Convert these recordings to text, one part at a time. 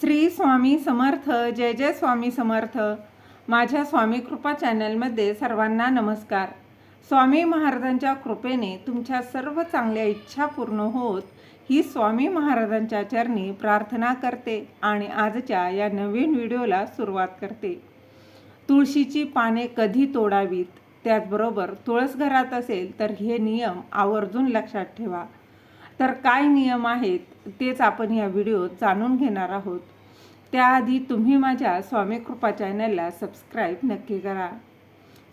श्री स्वामी समर्थ जय जय स्वामी समर्थ. माझ्या स्वामी कृपा चॅनलमध्ये सर्वांना नमस्कार. स्वामी महाराजांच्या कृपेने तुमच्या सर्व चांगल्या इच्छा पूर्ण होत ही स्वामी महाराजांच्या चरणी प्रार्थना करते आणि आजच्या या नवीन व्हिडिओला सुरुवात करते. तुळशीची पाने कधी तोडावीत? त्याचबरोबर तुळस घरात असेल तर हे नियम आवर्जून लक्षात ठेवा. तर काय नियम आहेत तेच आपण या व्हिडिओत जाणून घेणार आहोत. त्याआधी तुम्ही माझ्या स्वामी कृपा चॅनलला सबस्क्राईब नक्की करा.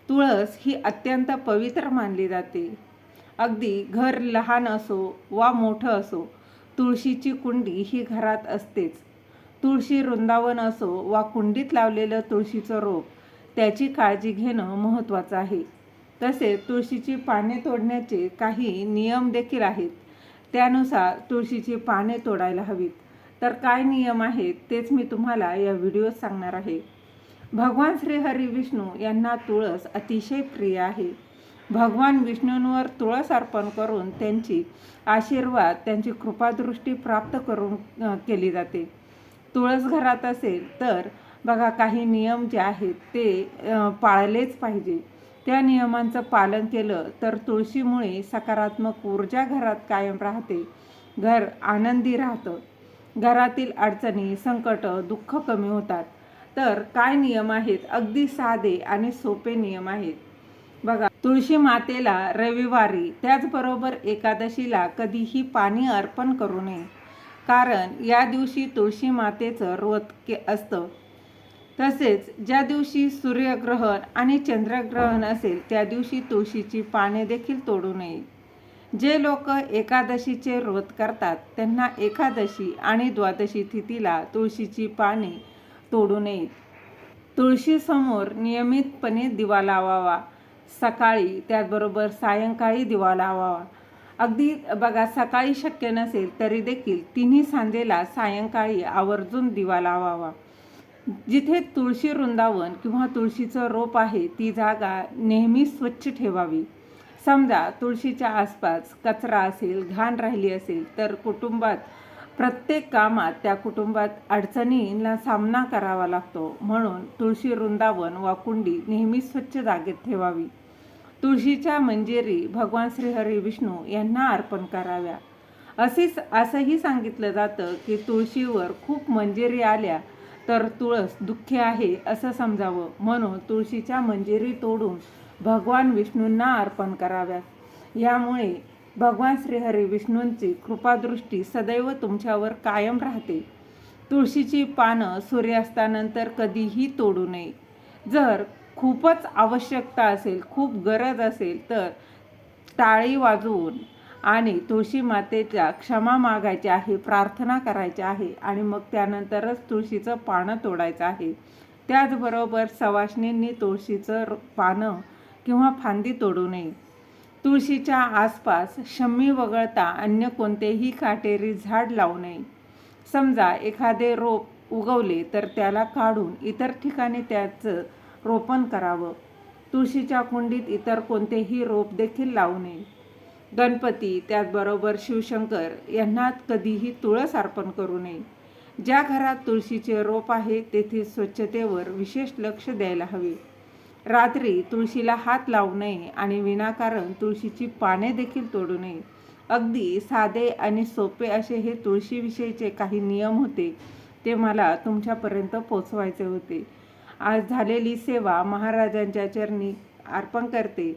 तुळस ही अत्यंत पवित्र मानली जाते. अगदी घर लहान असो वा मोठं असो तुळशीची कुंडी ही घरात असतेच. तुळशी वृंदावन असो वा कुंडीत लावलेलं तुळशीचं रोप त्याची काळजी घेणं महत्त्वाचं आहे. तसेच तुळशीची पाने तोडण्याचे काही नियम देखील आहेत. त्यानुसार तुळशीची पाने तोडायला हवीत. तर काय नियम आहेत तेच मी तुम्हाला या व्हिडिओत सांगणार आहे. भगवान श्री हरी विष्णू यांना तुळस अतिशय प्रिय आहे. भगवान विष्णूंवर तुळस अर्पण करून त्यांची आशीर्वाद त्यांची कृपादृष्टी प्राप्त करून केली जाते. तुळस घरात असेल तर बघा काही नियम जे आहेत ते पाळलेच पाहिजे. त्या नियमांचं पालन केलं तर तुळशीमुळे सकारात्मक ऊर्जा घरात कायम राहते. घर आनंदी राहतं. घरातील अडचणी संकट दुःख कमी होतात. तर काय नियम आहेत? अगदी साधे आणि सोपे नियम आहेत. बघा तुळशी मातेला रविवारी त्याचबरोबर एकादशीला कधीही पाणी अर्पण करू नये. कारण या दिवशी तुळशी मातेचं व्रत के असतं. तसेच ज्या दिवशी सूर्यग्रहण आणि चंद्रग्रहण असेल त्या दिवशी तुळशीची पाने देखील तोडू नये. जे लोक एकादशीचे व्रत करतात त्यांना एकादशी आणि द्वादशी तिथीला तुळशीची पाने तोडू नयेत तुळशीसमोर नियमितपणे दिवा लावावा. सकाळी त्याचबरोबर सायंकाळी दिवा लावावा. अगदी बघा सकाळी शक्य नसेल तरी देखील तिन्ही सांजेला सायंकाळी आवर्जून दिवा लावावा. जिथे तुळशी वृंदावन किंवा तुळशीचं रोप आहे ती जागा नेहमी स्वच्छ ठेवावी. समजा तुळशीच्या आसपास कचरा असेल घाण राहिली असेल तर कुटुंबात प्रत्येक कामात त्या कुटुंबात अडचणींना सामना करावा लागतो. म्हणून तुळशी वृंदावन वा कुंडी नेहमी स्वच्छ जागेत ठेवावी. तुळशीच्या मंजिरी भगवान श्रीहरी विष्णू यांना अर्पण कराव्या. असेच असंही सांगितलं जातं की तुळशीवर खूप मंजिरी आल्या तर तुळस दुःखी आहे असं समजावं. म्हणून तुळशीच्या मंजिरी तोडून भगवान विष्णूंना अर्पण कराव्यात. यामुळे भगवान श्रीहरी विष्णूंची कृपादृष्टी सदैव तुमच्यावर कायम राहते. तुळशीची पानं सूर्यास्तानंतर कधीही तोडू नये. जर खूपच आवश्यकता असेल खूप गरज असेल तर टाळी वाजवून आणि तुळशी मातेच्या क्षमा मागायची आहे प्रार्थना करायची आहे आणि मग त्यानंतरच तुळशीचं पानं तोडायचं आहे. त्याचबरोबर सवाष्णींनी तुळशीचं पानं किंवा फांदी तोडू नये. तुळशीच्या आसपास शम्मी वगळता अन्य कोणतेही काटेरी झाड लावू नये. समजा एखादे रोप उगवले तर त्याला काढून इतर ठिकाणी त्याचं रोपण करावं. तुळशीच्या कुंडीत इतर कोणतेही रोप देखील लावू नये. गणपती त्याचबरोबर शिवशंकर यांना कधीही तुळस अर्पण करू नये. ज्या घरात तुळशीचे रोप आहे तेथे स्वच्छतेवर विशेष लक्ष द्यायला हवे. रात्री तुळशीला हात लावू नये आणि विनाकारण तुळशीची पाने देखील तोडू नये. अगदी साधे आणि सोपे असे हे तुळशीविषयीचे काही नियम होते. ते मला तुमच्यापर्यंत पोचवायचे होते. आज झालेली सेवा महाराजांच्या चरणी अर्पण करते.